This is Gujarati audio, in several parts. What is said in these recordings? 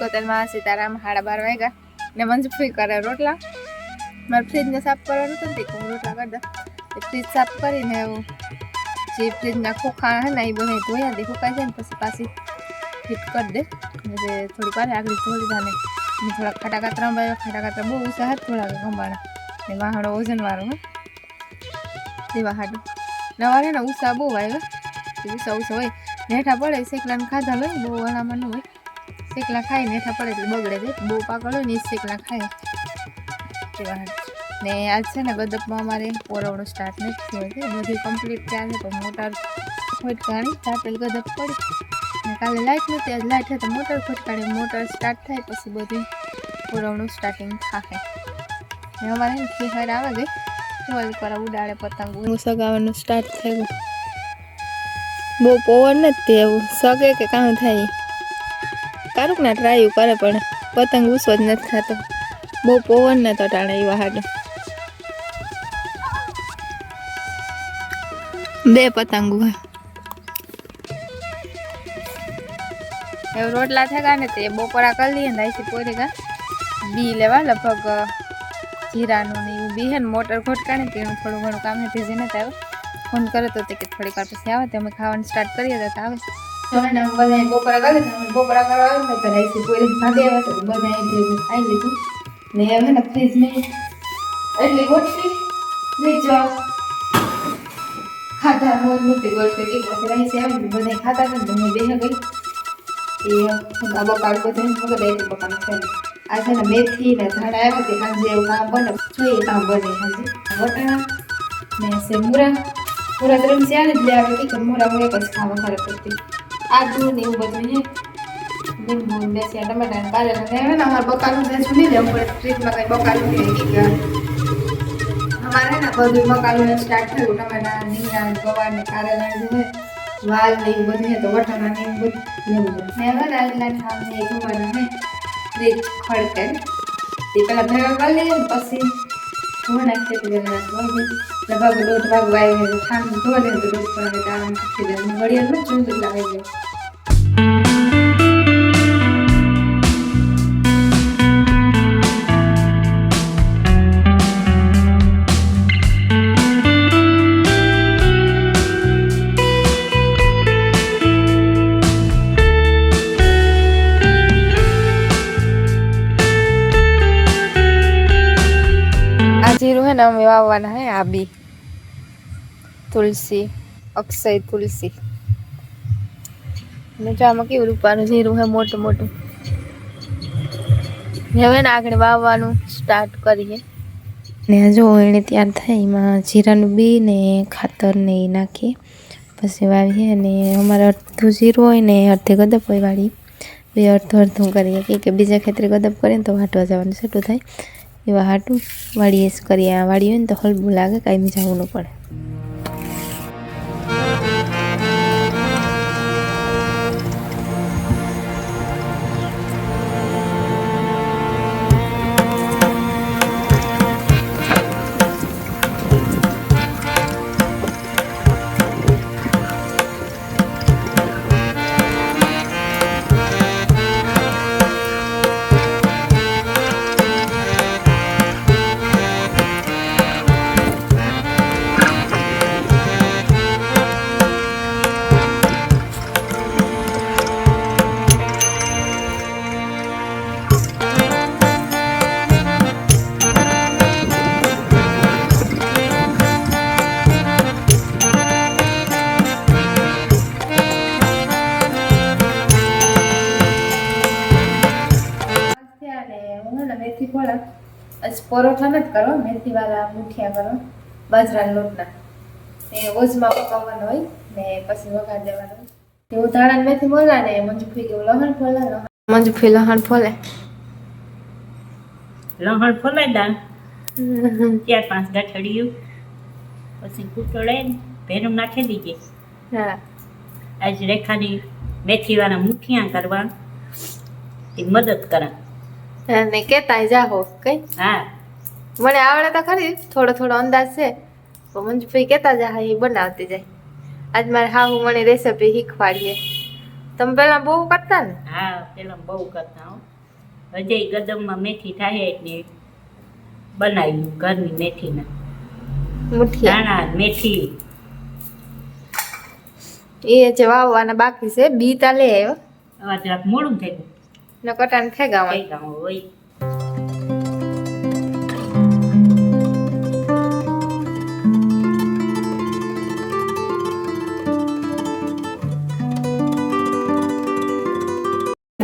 કોતલમાં સીતારામ સાડા બાર વાગ્યા. ને મંજુફી કરે રોટલા. મારે ફ્રીજને સાફ કરવાનું હતું ને હું રોટલા કરી દઉં. ફ્રીજ સાફ કરીને એવું જે ફ્રીજના ખોખા હે ને, એ બધા ધોયા દે સુકાઈ છે ને પછી પાછી ફિટ કરી દે. એટલે થોડી વાર આગળ ધોઈ જાને થોડા ખાટા કાતરા ભાઈ ખાટા કાતરા બહુ ઉષા હાથ થોડા ગંબાણા. ને વાહણો વજનવાળો હે. તેવા હાટું. નવા ને ઉષા બહુ આવ્યા. ઉષા ઉષા હોય. નેઠા પડે શેકલાને ખાધા હોય બહુ અનામાં ન હોય. શેકલા ખાઈ નેઠા પડે એટલે બગડે છે. બહુ પાકળ હોય ને એ શેકલા ખાય. ને આજ છે ને ગદપમાં અમારે પોરવણું સ્ટાર્ટ નથી થયું છે. બધી કમ્પ્લીટ ત્યાં પણ મોટર ફટકાણી તાપેલ ગદપ પડી. ને કાલે લાઇટ નથી આજ લાઇટ તો મોટર ફટકાણી મોટર સ્ટાર્ટ થાય પછી બધી પુરવણું સ્ટાર્ટિંગ થાય ને અમારે ખેહર આવે ગઈ ચોલ પર ઉડાડે પતંગ સગાવાનું સ્ટાર્ટ થયું. બહુ પવન નથી એવું સગે કે કાં થાય? કારુક ટ્રાય કરે પણ પતંગ ઉસો જ નથી થતો. બહુ પવન ને તો ટાણે એવા હાડે બે પતંગ એવું રોટલા થયા ને તે બપોરા કરી લઈએ ને આઈથી પોરી ગા. બી લેવા લગભગ જીરાનું ને એવું બી હે ને મોટર ખોટકાણે તેનું થોડું ઘણું કામ નથી જેને આવે. ફોન કરે તો તે કે થોડીક વાર પછી આવે, તો અમે ખાવાનું સ્ટાર્ટ કરીએ તો આવે. બધા બપોરા કરે બપોરા કરવા આવે ને તો આઈથી પોરી ભાગે આવે તો બધા આવી લીધું. ને હવે ને ફ્રીજની એટલી ગોઠવી ફ્રીજ ખાધા મોજ મૂકી ગોઠવી એક પછી રહી છે એમ બધા ખાતા હતા ને હું બેહ ગઈ. એ આ બકાલ બધે મગર એક બકાલ છે આ છે ને મેથી ને ધાણા આવ્યા તે સાંજે એવું કામ બને. જોઈએ કામ બને સાંજે વટાણા ને સેમુરા પૂરા ત્રણ ચાર જ લે આવે કે મોરા હું પછી ખાવા ખરે પડતી આદુ ને એવું બધું છે. લીંબુ ને ટમાટા ને અમારે બકાલું દેશું નહીં લેવું પડે ફ્રીજમાં કઈ બકાલું નહીં અમારે ને બધું બકાલું સ્ટાર્ટ થયું. ટમાટા રીંગણા ગવાર ને કારેલા વાલ ને એવું બધું તો વટાણા ને એવું બધું પેલા ભેગા કરી પછી ધોવા નાખીએ દોઢ વાગ વાગે ઠામ ધોવા દે તો દોઢ વાગે આરામ થઈ જાય ઘડિયાળ ન જોયું કેટલા વાગે આ જીરું હે ને અમે વાવવાના હે, આ બી. તુલસી, અક્ષય તુલસી. ને જો આમાં કેવું રૂપાનું જીરું હે, મોટું મોટું. હવે ને આગળ વાવવાનું સ્ટાર્ટ કરીએ. ને જો એને તૈયાર થાય, એમાં જીરાનું બી ને ખાતર ને એ નાખીએ. પછી વાવીએ અને અમારે અડધું જીરું હોય ને અડધે ગદપ હોય વાળી બે અડધું અડધું કરીએ. કે બીજા ખેતરે ગદપ કરીએ ને તો વાટવા જવાનું છેટું થાય. એવા હાટું વાળીએ જ કરીએ હોય ને તો હલબું લાગે, કાંઈ જવું ન પડે. પરોઠા નથી કરો મેથી વાળા મુઠિયા કરો બાજરાના લોટના. એ ઓજમાં પકાવવાનો હોય ને પછી વઘાર દેવાનો. હોય એવું ધાણા મેથી મોલા ને મંજુફી કેવું લહણ ફોલે મંજુફી લહણ ફોલે. લહણ ફોલે દાન? ચાર પાંચ ગાંઠડિયું પછી કૂટોળે ભેરું નાખી દીજે. હા. આજ રેખાની મેથીવાળા મુઠિયા કરવા એ મદદ કરા. અને કેતા જાહો કઈ? હા. મને આવડે તો ખરી થોડો થોડો અંદાજ છે. પણ મંજુભાઈ જ હા એ બનાવતી જાય. આજ મારે હાહુ મને રેસીપી શીખવાડીએ. તમે પેલા બહુ કરતા ને? હા પેલા બહુ કરતા હો. હજે ગદમમાં મેથી થાય એટલે બનાવ્યું ઘરની મેથીના. મુઠિયા. મેથી. એ જે વાવવાના બાકી છે બી તા લે આવ્યો. હવે જરાક મોડું થઈ ગયું. ને કટાને થઈ ગયા થઈ ગયું હોય.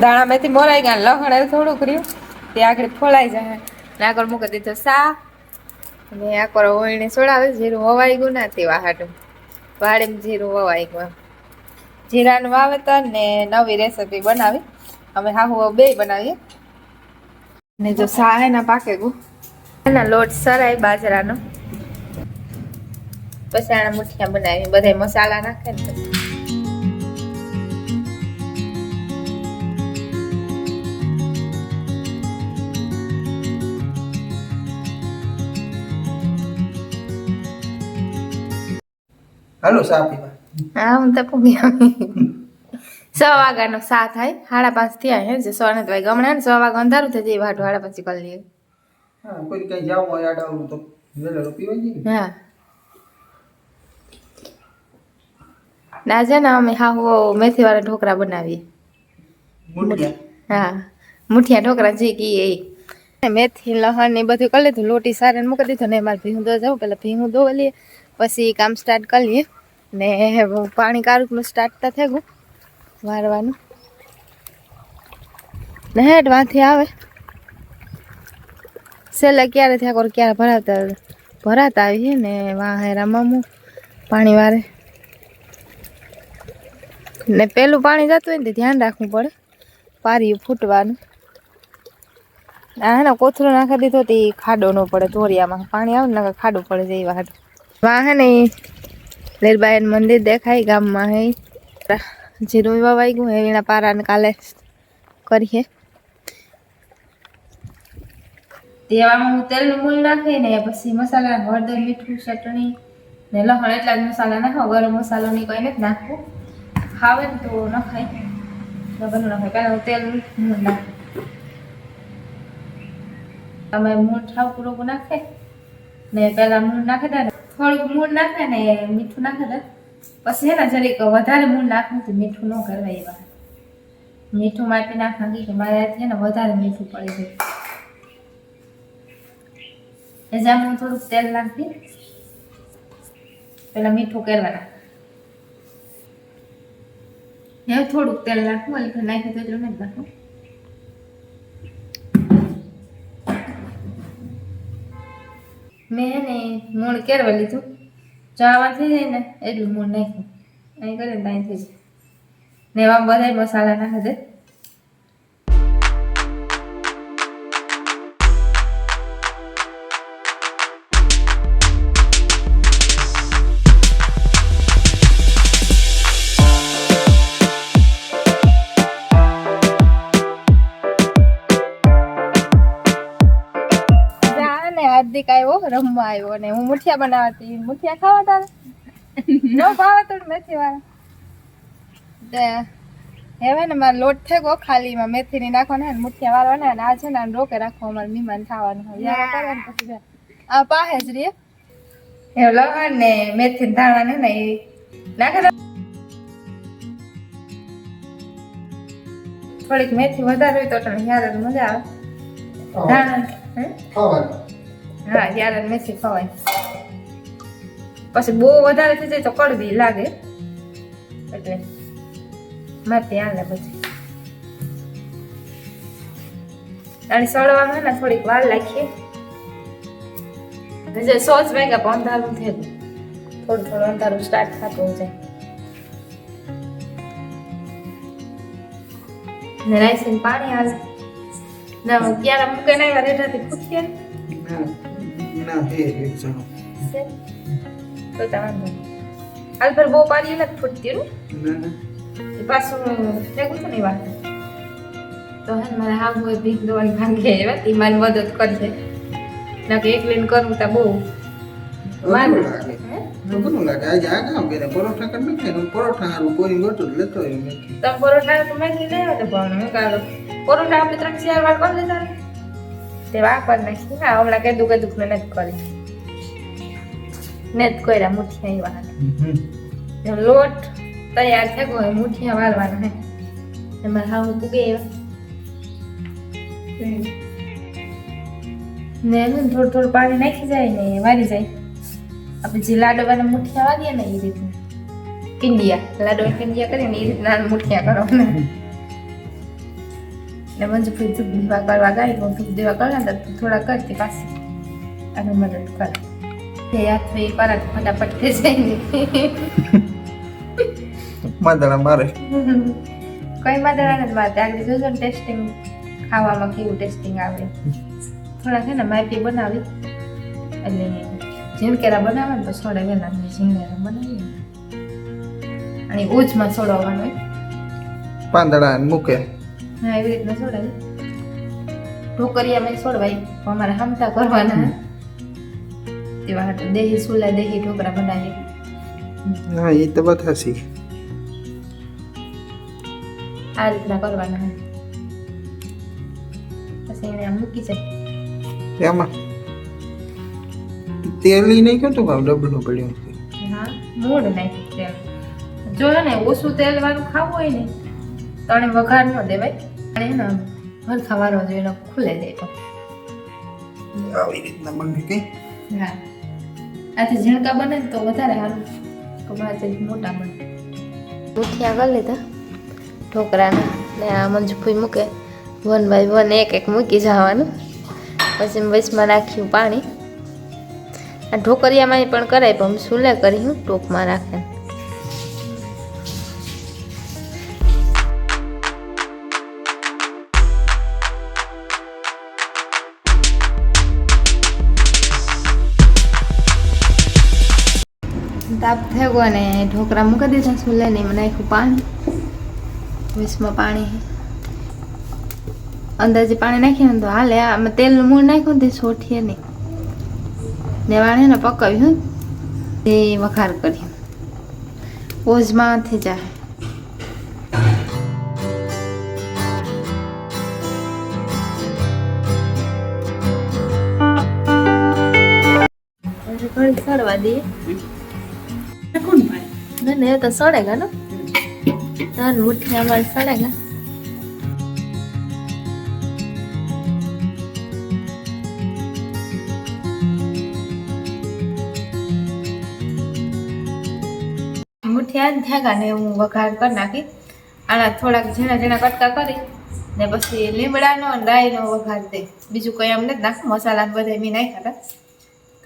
દાણા મેથી મોરાઈ ગયા, લહણ એ થોડુંક રહ્યું. તે આગળ ફોલાઈ જાય. ને આગળ મૂકી દીધો સા. અને આકોર ઓળણી સોડાવે જીરું વવાઈ ગયું ના તેવા હાટું. વાડે જીરું વવાઈ ગયું. જીરાનું વાવેતર ને નવી રેસીપી બનાવી. અમે હાહુ બે બનાવીએ. ને જો સા એના પાકે ગયું. એના લોટ સરાય બાજરાનો. પછી આના મુઠિયા બનાવી બધા મસાલા નાખે ને પછી. હાલો સા પીવા હા હું તો પૂગી સો વાગ્યાનો સા થાય. સાડા પાંચ થયા હે જે સો નથી વાગે હમણાં ને સો વાગે અંધારું થઈ જાય વાટ વાળા પછી કરી લઈએ. હા કોઈ કઈ જવું હોય આડાવડું તો વેલો પીવા જઈએ ને. હા. ના છે ને અમે હા મેથી મેથીવાળા ઢોકળા બનાવીએ. હા મુઠિયા ઢોકળા જે કીએ એ. મેથી લહણ ને બધું કરી લીધું. લોટી સારા મૂકી દીધું ને મારે દો જાઉં પેલા ભીંગું દો લઈએ પછી કામ સ્ટાર્ટ કરી લઈએ. ને પાણી કારુકનું સ્ટાર્ટ તો થઈ ગયું વારવાનું. ને હેઠ વાંથી આવે. છેલ્લે ક્યારે થયા કોર, ક્યારે ભરાતા ભરાતા આવીએ ને, વાં હેરા મામું પાણી વારે. ને પેલું પાણી જતું હોય ને ધ્યાન રાખવું પડે, પાર્યું ફૂટવાનું. આ હે ને, કોથળો નાખી દીધો તે ખાડો ન પડે, ધોરિયામાં પાણી આવે ને ખાડો પડે જાય વાહ વાહ ને લીરબાઈ મંદિર દેખાય ગામમાં હે. જીરું વાગ્યું હે, એના પારાને કાલે કરીએ. તેવામાં હું તેલનું મૂળ નાખી ને પછી મસાલા હળદર, મીઠું, ચટણી ને લહણ એટલા જ મસાલા નાખો. ગરમ મસાલો ની કઈ નથી નાખવું. ખાવે ને તો ન ખાય લગન ન ખાય હું તેલ મૂળ નાખું. તમે મૂળ ઠાવ પૂરું નાખે ને પેલા મૂળ નાખે ને થોડુંક મૂળ નાખે ને મીઠું નાખે ને પછી હે ને જરીક વધારે મૂળ નાખવું તો મીઠું ન કરવા એવા. મીઠું માપી નાખ કે મારે છે ને વધારે મીઠું પડી જાય એ હું થોડુંક તેલ નાખી, પેલા મીઠું કરવાના. હવે થોડુંક તેલ નાખવું એટલે નાખ્યું તો એટલું નથી નાખવું. મેં ને મૂળ કેરવા લીધું. ચાવા થઈ ને, એટલું મૂળ નાખ્યું. અહીં કરે ને ત્યાં થઈ ને એવા બધા મસાલા નાખી રમવા આવ્યો અને હું મુઠિયા બનાવતી મુઠિયા ખાવા તારે ન ભાવે તો મેથી વાળા. હવે ને મારે લોટ ખાલી માં મેથી ની નાખવાના ને મુઠિયા વાળવાના અને આ છે ને રોકે રાખો અમારે મહેમાન થવાનું હોય. ને પછી આ પાહે જ રે. એ લગન ને મેથી ધાણા ને ને એ નાખે થોડીક મેથી વધારે હોય તો તને મજા આવે. ધાણા. હે? ખાવાનું. હા ત્યારે મેથી ખવાય પછી બહુ વધારે થઈ જાય તો કડવી લાગે. એટલે મારે હાલે પછી અને સળવામાં ને થોડીક વાર રાખીએ જે સોચ વાગ્યા પણ અંધારું થયું થોડું થોડું અંધારું સ્ટાર્ટ થતું જાય ને રાઈસ પાણી આવે ના ક્યારે મૂકે નહીં રેઠાથી ફૂટીએ ને હે એક જણો. તો તમે હાલ પર બહુ પાણી નથી ફૂટતી ને ના ના. એ પાછું ભેગું છે ને વાત. તો હે મારે હા હોય ભીખ દોવાની ભાંગે એવા તી મારી મદદ કરશે ના કે એકલીને કરવું તા બહુ? તો ઘણું લાગે. આજે આ કામ કરે પરોઠા કરી નાખે પરોઠા હારું કોઈ જ લેતો હોય મેં તમે પરોઠા તો મેં લઈ આવ્યા તો પણ હું કાઢો પરોઠા આપણે ત્રણ ચાર વાર કરી લીધા ને તે વા કરી નાખી ને હમણાં કીધું કીધું મેં નથી કરી ને જ કર્યા મુઠિયા ને લોટ તૈયાર છે કોઈ મુઠિયા વાળવાના હે. એમાં હાવ. પૂગે એવા ને થોડું થોડું પાણી નાખી જાય ને વારી જાય. આપણે જે લાડવાના મુઠિયા વાગીએ ને એ રીતના. કિંડિયા લાડવા કિંડિયા કરીને એ રીતના મુઠિયા કરવાના. ને મંજુ ફરી ધૂપ દીવા કરવા ગાય પણ ધૂપ દીવા કરવા તો થોડા કરતી પાછી. અને મદદ કર. તે હાથ એ પરાત ફટાફટ થઈ જાય માદળા મારે. કઈ માદળા નથી ત્યાં આગળ જોજો ને ટેસ્ટિંગ ખાવામાં કેવું ટેસ્ટિંગ આવે. થોડા છે ને માહિતી બનાવી. એટલે ઝીણકેરા બનાવે ને તો સોડા વેલા ઝીંગેરા બનાવીએ. અને ઉજમાં સોડાવવાનું હોય. પાંદડા મૂકે. હા એવી રીતના સોડાવી ઢોકરિયામાં છોડવાય અમારે હમતા કરવાના. એવા હાટુ દેહી સુલા દેહી ઢોકરા બનાવી હા એ તો બધા સી આ રીતના કરવાના પછી એને આમ મૂકી જાય. એમાં તેલ નહીં તો ભાવ ડબલું પડ્યું હા મોડ નાખી તેલ. જો ને ઓછું તેલ વાળું ખાવું હોય ને તો આને વઘાર ન દેવાય. અને એનો હરખા વારો જોઈએ એનો ખુલે દે તો. આવી રીતના બને કે? હા. આથી ઝીણકા બને ને તો વધારે સારું. કપડાં છે મોટા બને. મુઠિયા કરી લીધા. ઢોકરાના ને આ મંજુફુઈ મૂકે. વન બાય વન એક એક મૂકી જવાનું. પછી વચમાં નાખ્યું પાણી. આ ઢોકરિયામાં પણ કરાય પણ સુલે કરી હું ટોપમાં રાખે. તાપ થયો ગયો ને ઢોકરા મૂકી દીધા સુલે નહીં, મને નાખ્યું પાણી. વીસમાં પાણી અંદાજે પાણી નાખીએ ને તો હાલે, આમાં તેલનું મૂળ નાખ્યું ને તે સોઠીએ નહીં. ને વાણે ને તે વઘાર કર્યું. ઓઝમાંથી જાય. સરવા દઈએ. ના એ તો સડેગા ને. ત્રણ મુઠ્ઠી અમારે સડેગા. મુઠિયા થયા ને હું વઘાર કરી નાખી. આના થોડાક ઝીણા ઝીણા કટકા કરી ને પછી લીમડાનો રાઈનો વઘાર દે બીજું કંઈ એમ નથી નાખું મસાલા બધા મેં નાખ્યા હતા.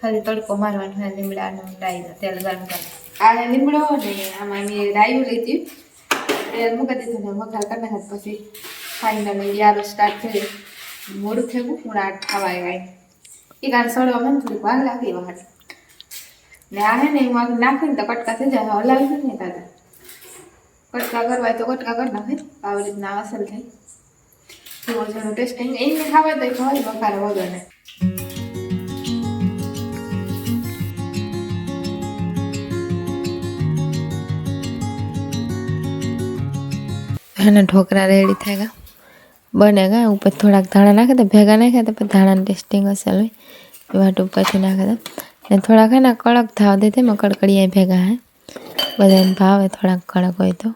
ખાલી તડકો મારવાનો લીમડાનો રાઈનો, તેલ ગરમ કરી આ લીમડો ને આમાં મેં રાયું લીધી. તેલ મૂકી દીધું ને વઘાર કરી નાખે પછી ફાઇનલી યારો સ્ટાર્ટ થઈ મોડું થયું હું આઠ ખાવા આવી. એ કારણ સળવા મને થોડીક વાર લાગી વાર ને આ હે ને હું આગળ નાખીને તો કટકા થઈ જાય હલાવી ને દાદા કટકા કરવા તો કટકા કરી નાખે, આવી રીતના અસર થાય. થોડું ઘણું ટેસ્ટિંગ એને ખાવા તો ખવાય વખાર વગરને અને ઢોકરા રેડી થાય ગયા બને ગા, ઉપર થોડાક ધાણા નાખે તો ભેગા નાખ્યા તો પછી ધાણાની ટેસ્ટિંગ હશે હોય વાટ ઉપરથી નાખે તો. ને થોડાક હે ને કડક થાવ દે તેમાં કડકડીયા ભેગા હે. બધાને ભાવે થોડાક કડક હોય તો.